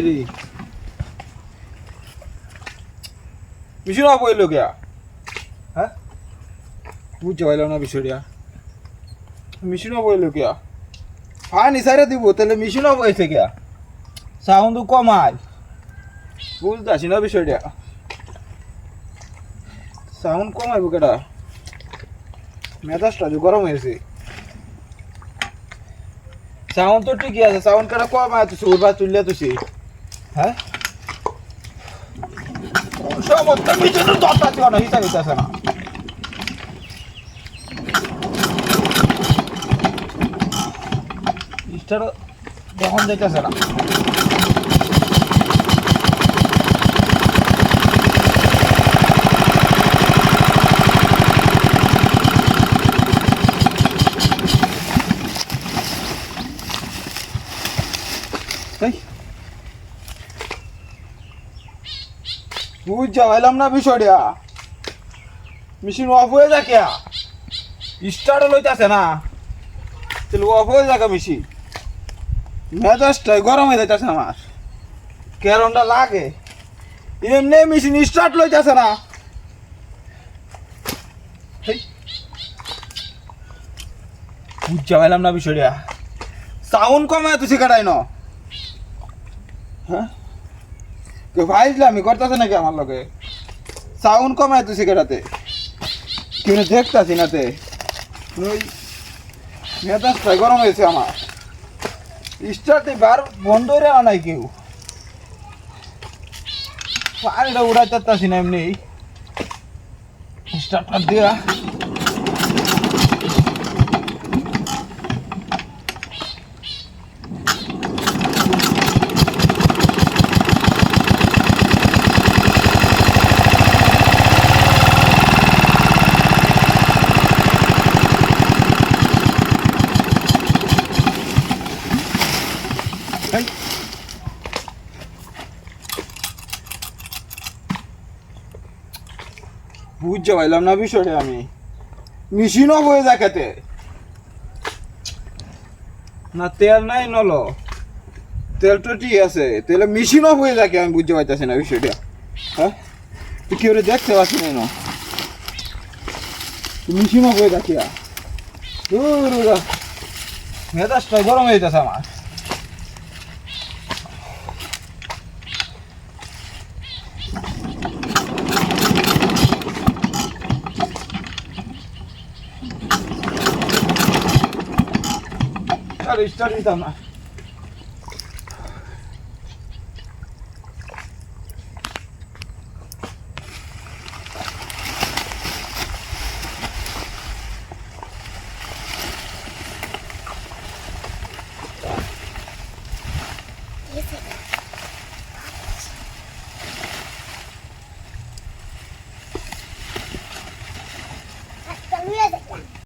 রে। অফ হইল গিয়া। হ্যাঁ? বুঝতে না বিষয়টা। ইসাইরা দিব, তাহলে গিয়া। সাউন্ড কমায় বুঝতে আসি না বিষয়টা। সাউন্ড কমাইব কেটা মেজাজটা যে গরম হয়েছে। সাউন্ড তো ঠিকই আছে, সাউন্ড কেটা কমায় তুই উড়বা তুললে তুই হ্যাঁ সমস্ত মিশনের দরকার ছিল না হিসাব হইতেছে না স্টার যখন যাইতেছে না এই বুঝ যাওয়াইলাম না বিষয়টা। মেশিন অফ হয়ে যাক স্টার্ট লইতাছে না। তাহলে অফ হয়ে যাক মেশিন মেজাজটাই গরম হয়ে যাইতেছে আমার। কেরমটা লাগে। এমনি মেশিন স্টার্ট লইতাছে না। বুঝ যাওয়াইলাম না বিষয়টা। সাউন্ড কমে তুই শিখাটাই ন। হ্যাঁ? ভাইজলামি করতেছে নাকি আমার লগে? সাউন্ড কমায় তুই সিগারেটাতে কেউ দেখতাছি নাতে ওই মেজাজটাই গরম হয়েছে আমার। স্টার্টে বার বন্ধ রে নাই কেউ। পানিটা উড়াই চাচ্তাছি না এমনি। স্টার্টটা দিয়া। বুঝতে পারলাম না বিষয়টা আমি। মেশিনও বয়ে দেখাতে না, তেল নাই নলো। তেল তো ঠিক আছে, তেলে মেশিনও বয়ে দেখে আমি বুঝতে পারতেছি না বিষয়টা। হ্যাঁ? তুই কেউ দেখতে পাচ্ছি না মেশিনও বয়ে দূর মেজাজটা গরম হয়ে যেতেছে আমার। か一人だな。